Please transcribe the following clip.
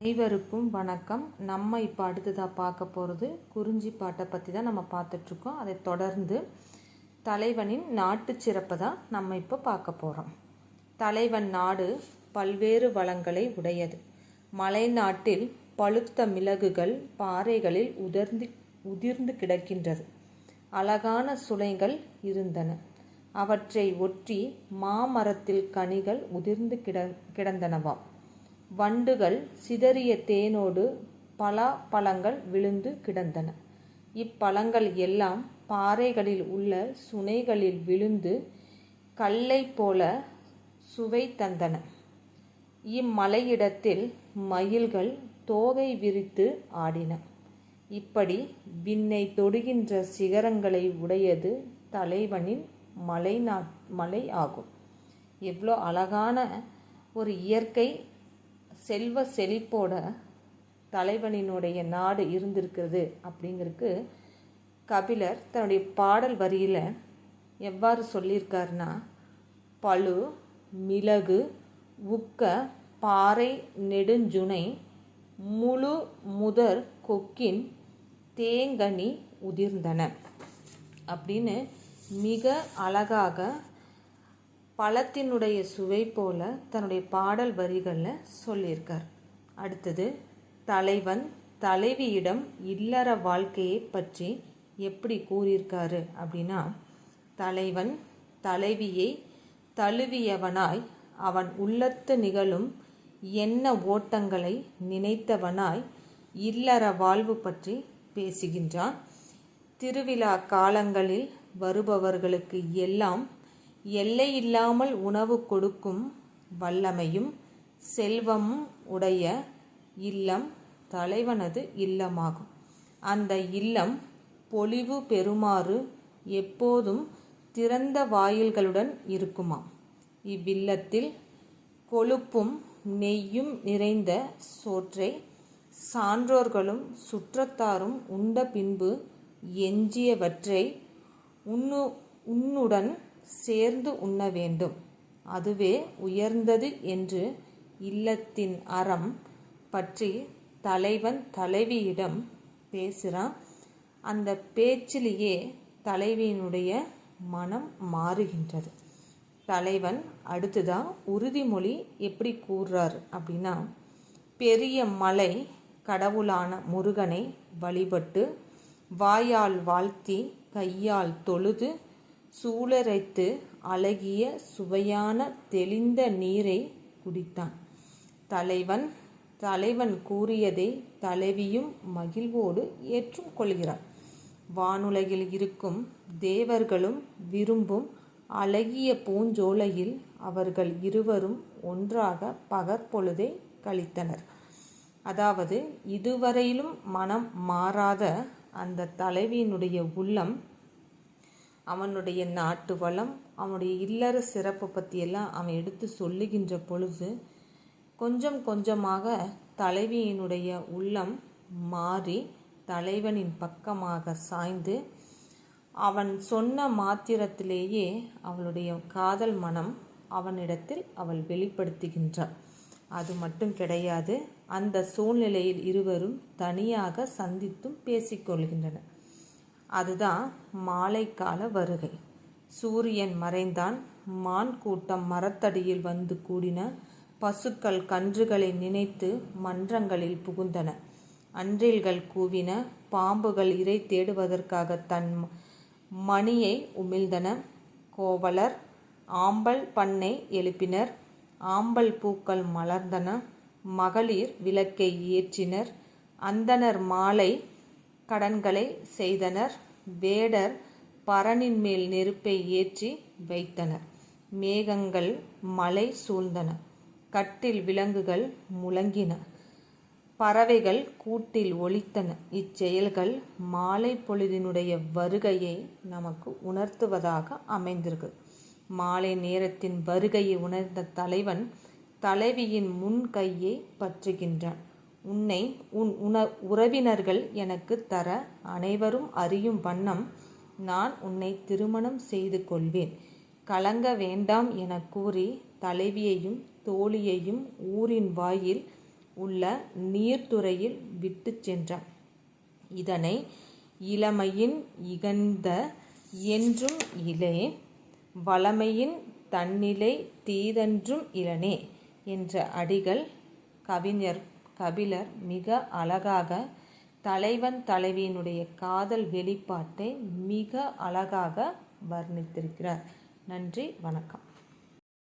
அனைவருக்கும் வணக்கம். நம்ம இப்போ அடுத்ததாக பார்க்க போகிறது குறிஞ்சி பாட்டை பற்றி தான் நம்ம பார்த்துட்ருக்கோம். அதை தொடர்ந்து தலைவனின் நாட்டு சிறப்பை தான் நம்ம இப்போ பார்க்க போகிறோம் தலைவன் நாடு பல்வேறு வளங்களை உடையது. மலைநாட்டில் பழுத்த மிளகுகள் பாறைகளில் உதிர்ந்து உதிர்ந்து கிடக்கின்றது. அழகான சுளைகள் இருந்தன. அவற்றை ஒற்றி மாமரத்தில் கனிகள் உதிர்ந்து கிட கிடந்தனவாம். வண்டுகள் சிதறிய தேனோடு பலா பழங்கள் விழுந்து கிடந்தன. இப்பழங்கள் எல்லாம் பாறைகளில் உள்ள சுனைகளில் விழுந்து கல்லை போல சுவை தந்தன. இம்மலையிடத்தில் மயில்கள் தோகை விரித்து ஆடின. இப்படி விண்ணை தொடுகின்ற சிகரங்களை உடையது தலைவனின் மலை நா மலை ஆகும். எவ்வளோ அழகான ஒரு இயற்கை செல்வ செழிப்போட தலைவனினுடைய நாடு இருந்திருக்கிறது அப்படிங்கிறதுக்கு கபிலர் தன்னுடைய பாடல் வரியில் எவ்வாறு சொல்லியிருக்காருன்னா பழு மிளகு உக்க பாறை நெடுஞ்சுனை முழு முதற் கொக்கின் தேங்கனி உதிர்ந்தன. அப்படின்னு மிக அழகாக பழத்தினுடைய சுவை போல தன்னுடைய பாடல் வரிகளில் சொல்லியிருக்கார். அடுத்தது தலைவன் தலைவியிடம் இல்லற வாழ்க்கையை பற்றி எப்படி கூறியிருக்காரு அப்படின்னா தலைவன் தலைவியை தழுவியவனாய் அவன் உள்ளத்து நிகழும் என்ன ஓட்டங்களை நினைத்தவனாய் இல்லற வாழ்வு பற்றி பேசுகின்றான். திருவிழா காலங்களில் வருபவர்களுக்கு எல்லாம் எல்லையில்லாமல் உணவு கொடுக்கும் வல்லமையும் செல்வமும் உடைய இல்லம் தலைவனது இல்லமாகும். அந்த இல்லம் பொலிவு பெறுமாறு எப்போதும் திறந்த வாயில்களுடன் இருக்குமாம். இவ்வில்லத்தில் கொழுப்பும் நெய்யும் நிறைந்த சோற்றை சான்றோர்களும் சுற்றத்தாரும் உண்ட பின்பு எஞ்சியவற்றை உண்ணு உன்னுடன் சேர்ந்து உண்ண வேண்டும். அதுவே உயர்ந்தது என்று இல்லத்தின் அறம் பற்றி தலைவன் தலைவியிடம் பேசுகிறான். அந்த பேச்சிலேயே தலைவியினுடைய மனம் மாறுகின்றது. தலைவன் அடுத்ததான் உறுதிமொழி எப்படி கூறுறார் அப்படின்னா பெரிய மலை கடவுளான முருகனை வழிபட்டு வாயால் வாழ்த்தி கையால் தொழுது சூழரைத்து அழகிய சுவையான தெளிந்த நீரை குடித்தான். தலைவன் தலைவன் கூறியதை தலைவியும் மகிழ்வோடு ஏற்றும் கொள்கிறார் வானுலகில் இருக்கும் தேவர்களும் விரும்பும் அழகிய பூஞ்சோலையில் அவர்கள் இருவரும் ஒன்றாக பகற்பொழுதை கழித்தனர் அதாவது இதுவரையிலும் மனம் மாறாத அந்த தலைவியினுடைய உள்ளம் அவனுடைய நாட்டு வளம் அவனுடைய இல்லற சிறப்பை பற்றியெல்லாம் அவன் எடுத்து சொல்லுகின்ற பொழுது கொஞ்சம் கொஞ்சமாக தலைவியினுடைய உள்ளம் மாறி தலைவனின் பக்கமாக சாய்ந்து அவன் சொன்ன மாத்திரத்திலேயே அவளுடைய காதல் மனம் அவனிடத்தில் அவள் வெளிப்படுத்துகின்றாள். அது மட்டும் கிடையாது அந்த சூழ்நிலையில் இருவரும் தனியாக சந்தித்தும் பேசிக்கொள்கின்றனர் அதுதான் மாலைக்கால வருகை. சூரியன் மறைந்தான். மான் கூட்டம் மரத்தடியில் வந்து கூடின. பசுக்கள் கன்றுகளை நினைத்து மன்றங்களில் புகுந்தன. அன்றில்கள் கூவின. பாம்புகள் இறை தேடுவதற்காக தன் மணியை உமிழ்ந்தன. கோவலர் ஆம்பல் பண்ணை எழுப்பினர். ஆம்பல் பூக்கள் மலர்ந்தன. மகளிர் விளக்கை ஏற்றினர். அந்தனர் மாலை கடன்களை செய்தனர். வேடர் பரனின் மேல் நெருப்பை ஏற்றி வைத்தனர். மேகங்கள் மலை சூழ்ந்தன. கட்டில் விலங்குகள் முழங்கின. பறவைகள் கூட்டில் ஒலித்தன. இச்செயல்கள் மாலை பொழுதினுடைய வருகையை நமக்கு உணர்த்துவதாக அமைந்திருக்கு. மாலை நேரத்தின் வருகையை உணர்ந்த தலைவன் தலைவியின் முன் கையை பற்றுகின்றான். உன்னை உன் உண உறவினர்கள் எனக்கு தர அனைவரும் அறியும் வண்ணம் நான் உன்னை திருமணம் செய்து கொள்வேன். கலங்க வேண்டாம் என கூறி தலைவியையும் தோழியையும் ஊரின் வாயில் உள்ள நீர்த்துறையில் விட்டு சென்றான். இதனை இளமையின் இகழ்ந்த என்றும் இலே வளமையின் தன்னிலை தீதென்றும் இளனே என்ற அடிகள் கவிஞர் கபிலர் மிக அழகாக தலைவன் தலைவியினுடைய காதல் வெளிப்பாட்டை மிக அழகாக வர்ணித்திருக்கிறார். நன்றி வணக்கம்.